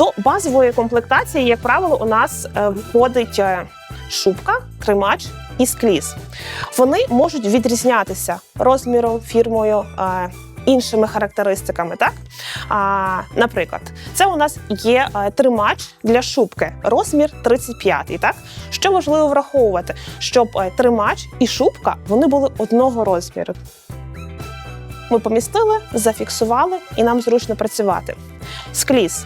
До базової комплектації, як правило, у нас е, входить е, шубка, тримач і скліз. Вони можуть відрізнятися розміром, фірмою. е, Іншими характеристиками, так наприклад, це у нас є тримач для шубки, розмір 35, так що важливо враховувати, щоб тримач і шубка вони були одного розміру. Ми помістили, зафіксували, і нам зручно працювати. Скліз.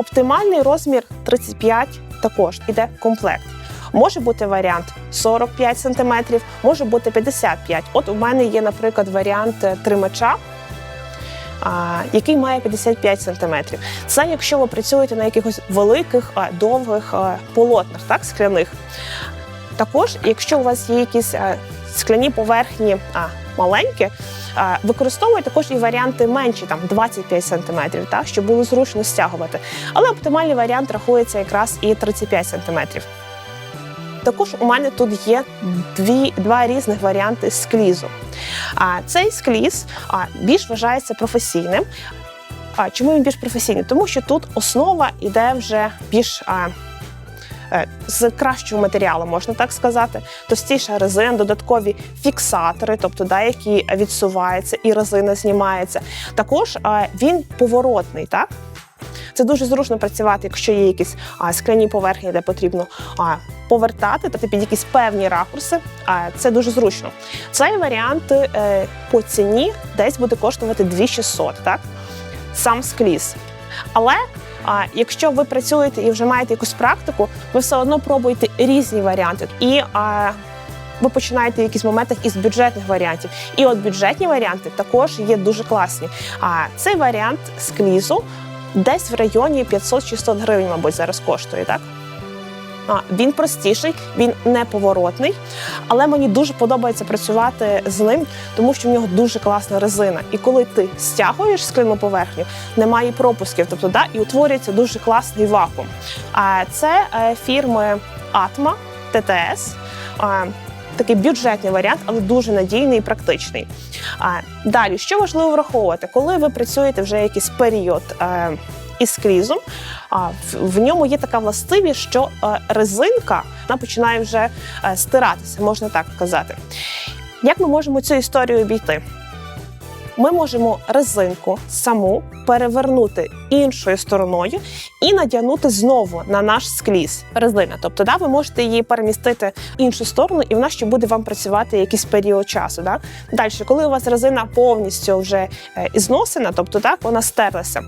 Оптимальний розмір 35 також іде комплект. Може бути варіант 45 см, може бути 55 От у мене є, наприклад, варіант е, тримача, який має 55 см. Це якщо ви працюєте на якихось великих, довгих полотнах, так, скляних. Також, якщо у вас є якісь скляні поверхні маленькі, а, також і варіанти менші, там 25 см, так, щоб було зручно стягувати. Але оптимальний варіант рахується якраз і 35 см. Також у мене тут є дві, два різних варіанти склізу. А цей скліз а, більш вважається професійним. А чому він більш професійний? Тому що тут основа йде вже більш а, з кращого матеріалу, можна так сказати. Товстіша резина, додаткові фіксатори, тобто да, які відсуваються і резина знімається. Також він поворотний, так? Це дуже зручно працювати, якщо є якісь скляні поверхні, де потрібно а, повертати, тобто під якісь певні ракурси. Це дуже зручно. Цей варіант е, по ціні десь буде коштувати 2600, так? Сам скліз. Але а, якщо ви працюєте і вже маєте якусь практику, ви все одно пробуєте різні варіанти. І а, ви починаєте в якісь моментах із бюджетних варіантів. І от бюджетні варіанти також є дуже класні. А цей варіант склізу десь в районі 500-600 гривень, мабуть, зараз коштує, так? Він простіший, він неповоротний, але мені дуже подобається працювати з ним, тому що в нього дуже класна резина. І коли ти стягуєш скляну поверхню, немає пропусків, тобто да, і утворюється дуже класний вакуум. А це е, фірми Atma TTS. А, Такий бюджетний варіант, але дуже надійний і практичний. А далі, що важливо враховувати, коли ви працюєте вже якийсь період е, із скрізом, а в, ньому є така властивість, що е, резинка вона починає вже е, стиратися, можна так казати. Як ми можемо цю історію обійти? Ми можемо резинку саму перевернути іншою стороною і надягнути знову на наш скліз резина. Тобто, да, ви можете її перемістити в іншу сторону, і вона ще буде вам працювати якийсь період часу. Да? Далі, коли у вас резина повністю вже е, зносена, тобто так, вона стерлася,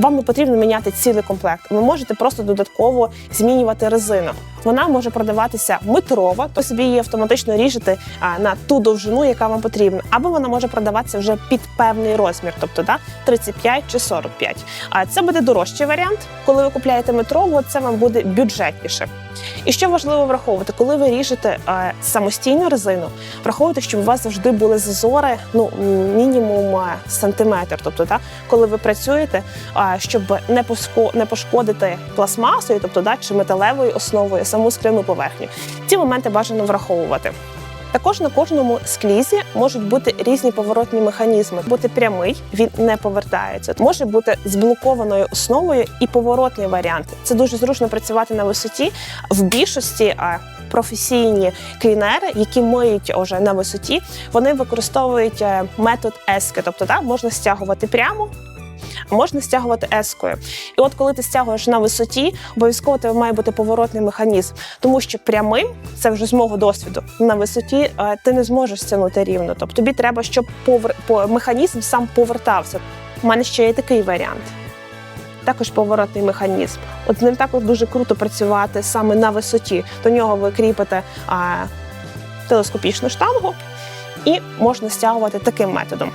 вам не потрібно міняти цілий комплект. Ви можете просто додатково змінювати резину. Вона може продаватися метрова, то собі її автоматично ріжете на ту довжину, яка вам потрібна, або вона може продаватися вже під певний розмір, тобто да, 35 чи 45. А це буде дорожчий варіант. Коли ви купляєте метрову, це вам буде бюджетніше. І що важливо враховувати, коли ви ріжете е, самостійну резину, враховуйте, щоб у вас завжди були зазори, ну мінімум е, сантиметр. Тобто, да, коли ви працюєте, е, щоб не не пошкодити пластмасою, тобто да, чи металевою основою саму скляну поверхню. Ці моменти бажано враховувати. Також на кожному склізі можуть бути різні поворотні механізми. Бути прямий, він не повертається. Може бути з блокованою основою і поворотний варіант. Це дуже зручно працювати на висоті. В більшості професійні клінери, які миють уже на висоті, вони використовують е, метод ески, тобто так, можна стягувати прямо. Можна стягувати ескою. І от коли ти стягуєш на висоті, обов'язково тебе має бути поворотний механізм, тому що прямим, це вже з мого досвіду, на висоті е, ти не зможеш стягнути рівно. Тобто тобі треба, щоб повер... механізм сам повертався. У мене ще є такий варіант. Також поворотний механізм. От з ним також дуже круто працювати саме на висоті. До нього ви кріпите а, телескопічну штангу і можна стягувати таким методом.